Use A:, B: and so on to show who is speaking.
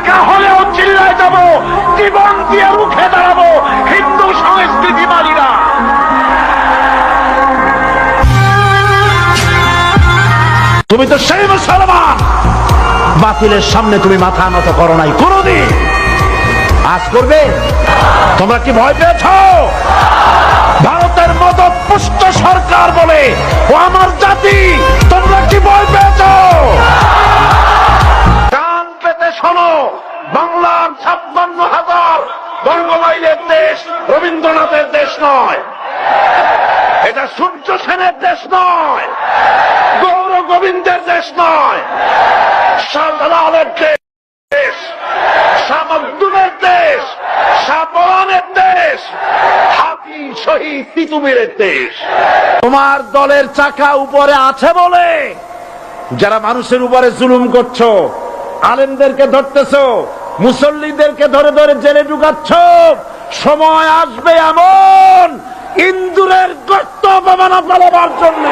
A: একা হলেও চিল্লায় যাব, জীবন দিয়ে রুখে দাঁড়াবো হিন্দু সংস্কৃতি মালিরা। তুমি তো সেই মুসলমান। বাতিলের সামনে তুমি মাথা নত করো নাই কোনদিন। আজ করবে? তোমরা কি ভয় পেয়েছ? ভারতের মতো পুষ্ট সরকার বলে ও আমার জাতি, তোমরা কি ভয় বাংলার ছাপ্পান্ন হাজার বঙ্গমাইলের দেশ রবীন্দ্রনাথের দেশ নয়। এটা সূর্য সেনের দেশ নয়। গৌর গোবিন্দের দেশ নয়। শাহজালালের দেশ, শাহ দেশ শাহ দেশ হাতি শহীদ তিতুমিরের দেশ। তোমার দলের চাকা উপরে আছে বলে যারা মানুষের উপরে জুলুম করছ, আলেমদেরকে ধরতেছো মুসল্লিদেরকে ধরে ধরে জেলে ঢুকাচ্ছ। সময় আসবে এমন ইন্দুরের গর্ত অপমানা পালাবার জন্য।